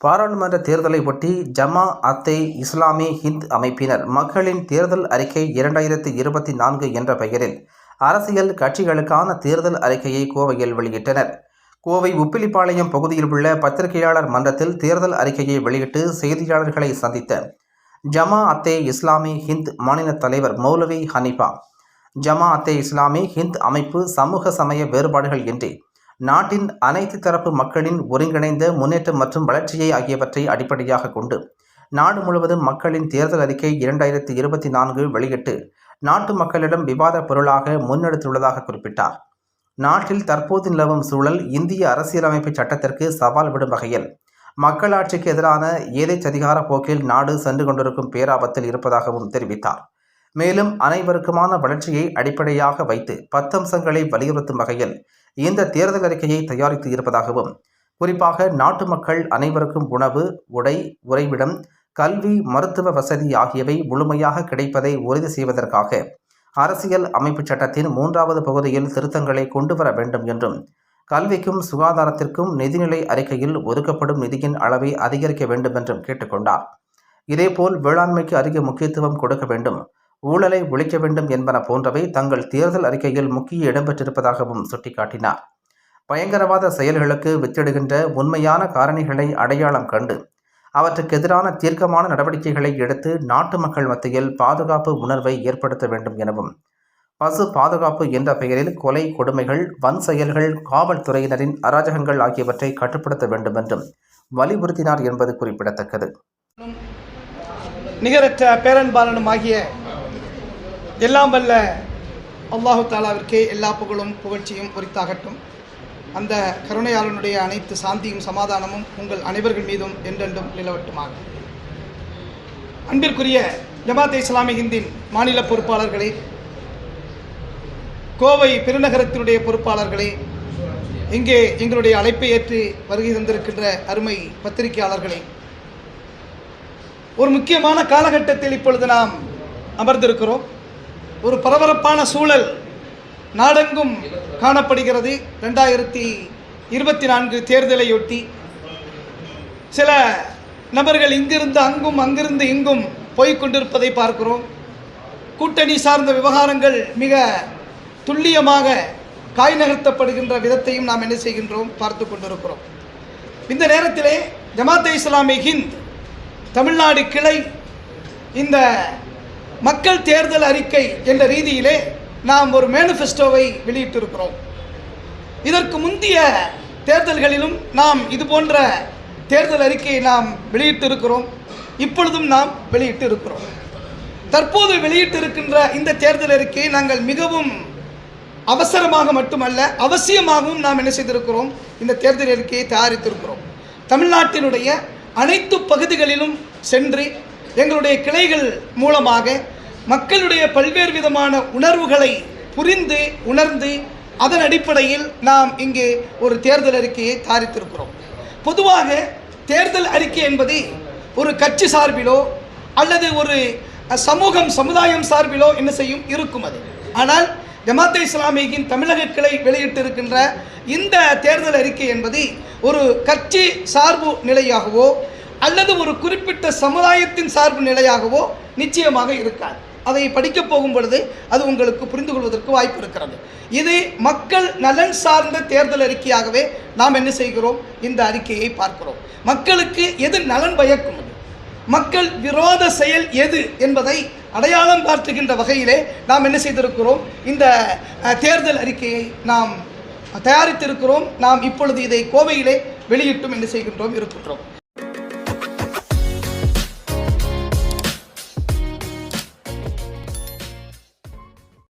பாராளுமன்ற தேர்தலை ஒட்டி ஜமா அத்தே இஸ்லாமி ஹிந்த் அமைப்பினர் மக்களின் தேர்தல் அறிக்கை இரண்டாயிரத்தி இருபத்தி நான்கு என்ற பெயரில் அரசியல் கட்சிகளுக்கான தேர்தல் அறிக்கையை கோவையில் வெளியிட்டனர். கோவை உப்பிலிப்பாளையம் பகுதியில் உள்ள பத்திரிகையாளர் மன்றத்தில் தேர்தல் அறிக்கையை வெளியிட்டு செய்தியாளர்களை சந்தித்த ஜமா அத்தே இஸ்லாமி ஹிந்த் மாநில தலைவர் மௌலவி ஹனிஃபா ஜமா அத்தே இஸ்லாமி ஹிந்த் அமைப்பு சமூக சமய வேறுபாடுகள் இன்றி நாட்டின் அனைத்து தரப்பு மக்களின் ஒருங்கிணைந்த முன்னேற்றம் மற்றும் வளர்ச்சியை ஆகியவற்றை அடிப்படையாக கொண்டு நாடு முழுவதும் மக்களின் தேர்தல் அறிக்கை இரண்டாயிரத்தி இருபத்தி நான்கு வெளியிட்டு நாட்டு மக்களிடம் விவாத பொருளாக முன்னெடுத்துள்ளதாக குறிப்பிட்டார். நாட்டில் தற்போது நிலவும் சூழல் இந்திய அரசியலமைப்பு சட்டத்திற்கு சவால் விடும் வகையில் மக்களாட்சிக்கு எதிரான ஏதேச்சதிகார போக்கில் நாடு சென்று கொண்டிருக்கும் பேராபத்தில் இருப்பதாகவும் தெரிவித்தார். மேலும் அனைவருக்குமான வளர்ச்சியை அடிப்படையாக வைத்து பத்தம்சங்களை வலியுறுத்தும் வகையில் இந்த தேர்தல் அறிக்கையை தயாரித்து இருப்பதாகவும் குறிப்பாக நாட்டு மக்கள் அனைவருக்கும் உணவு உடை உறைவிடம் கல்வி மருத்துவ வசதி ஆகியவை முழுமையாக கிடைப்பதை உறுதி செய்வதற்காக அரசியல் அமைப்புச் சட்டத்தின் மூன்றாவது பகுதியில் திருத்தங்களை கொண்டு வர வேண்டும் என்றும் கல்விக்கும் சுகாதாரத்திற்கும் நிதிநிலை அறிக்கையில் ஒதுக்கப்படும் நிதியின் அளவை அதிகரிக்க வேண்டும் என்றும் கேட்டுக்கொண்டார். இதேபோல் வேளாண்மைக்கு அதிக முக்கியத்துவம் கொடுக்க வேண்டும். ஊழலை ஒழிக்க வேண்டும் என்பன போன்றவை தங்கள் தேர்தல் அறிக்கையில் முக்கிய இடம்பெற்றிருப்பதாகவும் சுட்டிக்காட்டினார். பயங்கரவாத செயல்களுக்கு வித்திடுகின்ற உண்மையான காரணிகளை அடையாளம் கண்டு அவற்றுக்கு எதிரான தீர்க்கமான நடவடிக்கைகளை எடுத்து நாட்டு மக்கள் மத்தியில் பாதுகாப்பு உணர்வை ஏற்படுத்த வேண்டும் எனவும் பசு பாதுகாப்பு என்ற பெயரில் கொலை கொடுமைகள் வன் செயல்கள் காவல்துறையினரின் அராஜகங்கள் ஆகியவற்றை கட்டுப்படுத்த வேண்டும் என்றும் வலியுறுத்தினார் என்பது குறிப்பிடத்தக்கது. நிகரற்ற பேரன்பாலனும் ஆகிய எல்லாம் வல்ல அல்லாஹு தாலாவிற்கே எல்லா புகழும் புகழ்ச்சியும் உரித்தாகட்டும் அந்த கருணையாளனுடைய அனைத்து சாந்தியும் சமாதானமும் உங்கள் அனைவர்கள் மீதும் என்றென்றும் நிலவட்டுமாக. அன்பிற்குரிய ஜமாத் இஸ்லாமி ஹிந்தின் மாநில பொறுப்பாளர்களே கோவை பெருநகரத்தினுடைய பொறுப்பாளர்களே இங்கே எங்களுடைய அழைப்பை ஏற்று வருகை தந்திருக்கின்ற அருமை பத்திரிகையாளர்களே ஒரு முக்கியமான காலகட்டத்தில் இப்பொழுது நாம் அமர்ந்திருக்கிறோம். ஒரு பரபரப்பான சூழல் நாடெங்கும் காணப்படுகிறது. ரெண்டாயிரத்தி இருபத்தி நான்கு தேர்தலையொட்டி சில நபர்கள் இங்கிருந்து அங்கும் அங்கிருந்து இங்கும் போய்கொண்டிருப்பதை பார்க்கிறோம். கூட்டணி சார்ந்த விவகாரங்கள் மிக துல்லியமாக காய் நகர்த்தப்படுகின்ற விதத்தையும் நாம் என்ன செய்கின்றோம்? பார்த்து கொண்டிருக்கிறோம். இந்த நேரத்திலே ஜமாத்தே இஸ்லாமி ஹிந்த் தமிழ்நாடு கிளை இந்த மக்கள் தேர்தல் அறிக்கை என்ற ரீதியிலே நாம் ஒரு மேனிஃபெஸ்டோவை வெளியிட்டிருக்கிறோம். இதற்கு முந்தைய தேர்தல்களிலும் நாம் இது போன்ற தேர்தல் அறிக்கையை நாம் வெளியிட்டிருக்கிறோம். இப்பொழுதும் நாம் வெளியிட்டு இருக்கிறோம் தற்போது வெளியிட்டிருக்கின்ற இந்த தேர்தல் அறிக்கையை நாங்கள் மிகவும் அவசரமாக மட்டுமல்ல அவசியமாகவும் நாம் என்ன செய்திருக்கிறோம்? இந்த தேர்தல் அறிக்கையை தயாரித்திருக்கிறோம். தமிழ்நாட்டினுடைய அனைத்து பகுதிகளிலும் சென்று எங்களுடைய கிளைகள் மூலமாக மக்களுடைய பல்வேறு விதமான உணர்வுகளை புரிந்து உணர்ந்து அதன் அடிப்படையில் நாம் இங்கே ஒரு தேர்தல் அறிக்கையை தயாரித்திருக்கிறோம். பொதுவாக தேர்தல் அறிக்கை என்பது ஒரு கட்சி சார்பிலோ அல்லது ஒரு சமூகம் சமுதாயம் சார்பிலோ என்ன செய்யும்? இருக்கும் அது. ஆனால் ஜமாத்தே இஸ்லாமியின் தமிழக கிளை வெளியிட்டிருக்கின்ற இந்த தேர்தல் அறிக்கை என்பது ஒரு கட்சி சார்பு நிலையாகவோ அல்லது ஒரு குறிப்பிட்ட சமுதாயத்தின் சார்பு நிலையாகவோ நிச்சயமாக இருக்காது. அதை படிக்கப் போகும் பொழுது அது உங்களுக்கு புரிந்து கொள்வதற்கு வாய்ப்பு இருக்கிறது. இது மக்கள் நலன் சார்ந்த தேர்தல் அறிக்கையாகவே நாம் என்ன செய்கிறோம்? இந்த அறிக்கையை பார்க்கிறோம். மக்களுக்கு எது நலன் பயக்கும் மக்கள் விரோத செயல் எது என்பதை அடையாளம் காட்டுகின்ற வகையிலே நாம் என்ன செய்திருக்கிறோம்? இந்த தேர்தல் அறிக்கையை நாம் தயாரித்திருக்கிறோம். நாம் இப்பொழுது இதை கோவையிலே வெளியிட்டும் என்ன செய்கின்றோம் இருக்கின்றோம்.